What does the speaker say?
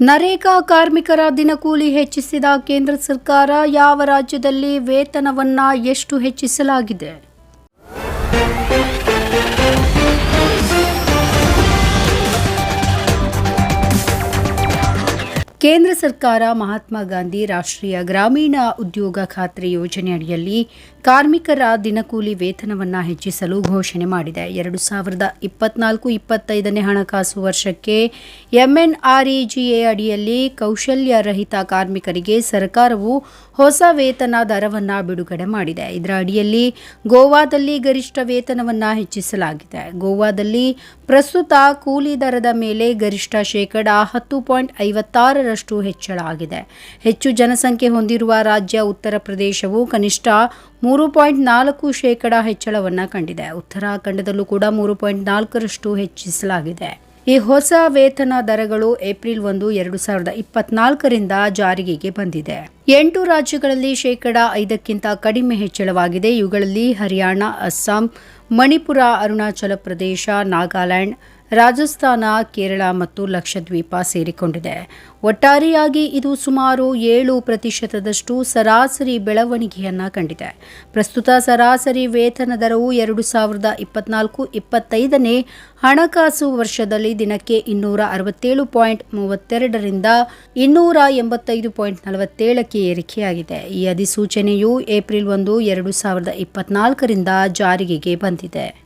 ನರೇಗಾ ಕಾರ್ಮಿಕರ ದಿನಕೂಲಿ ಹೆಚ್ಚಿಸಿದ ಕೇಂದ್ರ ಸರ್ಕಾರ ಯಾವ ರಾಜ್ಯದಲ್ಲಿ ವೇತನವನ್ನು ಎಷ್ಟು ಹೆಚ್ಚಿಸಲಾಗಿದೆ? ಕೇಂದ್ರ ಸರ್ಕಾರ ಮಹಾತ್ಮ ಗಾಂಧಿ ರಾಷ್ಟ್ರೀಯ ಗ್ರಾಮೀಣ ಉದ್ಯೋಗ ಖಾತ್ರಿ ಯೋಜನೆ ಅಡಿಯಲ್ಲಿ ಕಾರ್ಮಿಕರ ದಿನಕೂಲಿ ವೇತನವನ್ನು ಹೆಚ್ಚಿಸಲು ಘೋಷಣೆ ಮಾಡಿದೆ. ಎರಡು ಸಾವಿರದ ಇಪ್ಪತ್ನಾಲ್ಕು ಇಪ್ಪತ್ತೈದನೇ ಹಣಕಾಸು ವರ್ಷಕ್ಕೆ ಎಂಎನ್ಆರ್ಇಜಿಎ ಅಡಿಯಲ್ಲಿ ಕೌಶಲ್ಯ ರಹಿತ ಕಾರ್ಮಿಕರಿಗೆ ಸರ್ಕಾರವು ಹೊಸ ವೇತನ ದರವನ್ನು ಬಿಡುಗಡೆ ಮಾಡಿದೆ. ಇದರ ಅಡಿಯಲ್ಲಿ ಗೋವಾದಲ್ಲಿ ಗರಿಷ್ಠ ವೇತನವನ್ನು ಹೆಚ್ಚಿಸಲಾಗಿದೆ. ಗೋವಾದಲ್ಲಿ ಪ್ರಸ್ತುತ ಕೂಲಿ ದರದ ಮೇಲೆ ಗರಿಷ್ಠ ಶೇಕಡಾ ಹತ್ತು ಪಾಯಿಂಟ್ ಐವತ್ತಾರರಷ್ಟು ಹೆಚ್ಚಳ ಆಗಿದೆ. ಹೆಚ್ಚು ಜನಸಂಖ್ಯೆ ಹೊಂದಿರುವ ರಾಜ್ಯ ಉತ್ತರ ಪ್ರದೇಶವು ಕನಿಷ್ಠ ಮೂರು ಪಾಯಿಂಟ್ ನಾಲ್ಕು ಶೇಕಡ ಹೆಚ್ಚಳವನ್ನು ಕಂಡಿದೆ. ಉತ್ತರಾಖಂಡದಲ್ಲೂ ಕೂಡ ಮೂರು ಪಾಯಿಂಟ್ ನಾಲ್ಕರಷ್ಟು ಹೆಚ್ಚಿಸಲಾಗಿದೆ. ಈ ಹೊಸ ವೇತನ ದರಗಳು ಏಪ್ರಿಲ್ ಒಂದು, ಎರಡು ಸಾವಿರದ ಇಪ್ಪತ್ನಾಲ್ಕರಿಂದ ಜಾರಿಗೆ ಬಂದಿದೆ. ಎಂಟು ರಾಜ್ಯಗಳಲ್ಲಿ ಶೇಕಡ ಐದಕ್ಕಿಂತ ಕಡಿಮೆ ಹೆಚ್ಚಳವಾಗಿದೆ. ಇವುಗಳಲ್ಲಿ ಹರಿಯಾಣ, ಅಸ್ಸಾಂ, ಮಣಿಪುರ, ಅರುಣಾಚಲ ಪ್ರದೇಶ, ನಾಗಾಲ್ಯಾಂಡ್ ರಾಜಸ್ಥಾನ, ಕೇರಳ ಮತ್ತು ಲಕ್ಷದ್ವೀಪ ಸೇರಿಕೊಂಡಿದೆ. ಒಟ್ಟಾರೆಯಾಗಿ ಇದು ಸುಮಾರು ಏಳು ಪ್ರತಿಶತದಷ್ಟು ಸರಾಸರಿ ಬೆಳವಣಿಗೆಯನ್ನು ಕಂಡಿದೆ. ಪ್ರಸ್ತುತ ಸರಾಸರಿ ವೇತನ ದರವು ಎರಡು ಸಾವಿರದ ಇಪ್ಪತ್ನಾಲ್ಕು ಇಪ್ಪತ್ತೈದನೇ ಹಣಕಾಸು ವರ್ಷದಲ್ಲಿ ದಿನಕ್ಕೆ ಇನ್ನೂರ ಅರವತ್ತೇಳು ಪಾಯಿಂಟ್ ಮೂವತ್ತೆರಡರಿಂದ ಇನ್ನೂರ ಎಂಬತ್ತೈದು ಪಾಯಿಂಟ್ ನಲವತ್ತೇಳಕ್ಕೆ ಏರಿಕೆಯಾಗಿದೆ. ಈ ಅಧಿಸೂಚನೆಯು ಏಪ್ರಿಲ್ ಒಂದು, ಎರಡು ಸಾವಿರದ ಇಪ್ಪತ್ನಾಲ್ಕರಿಂದ ಜಾರಿಗೆ ಬಂದಿದೆ.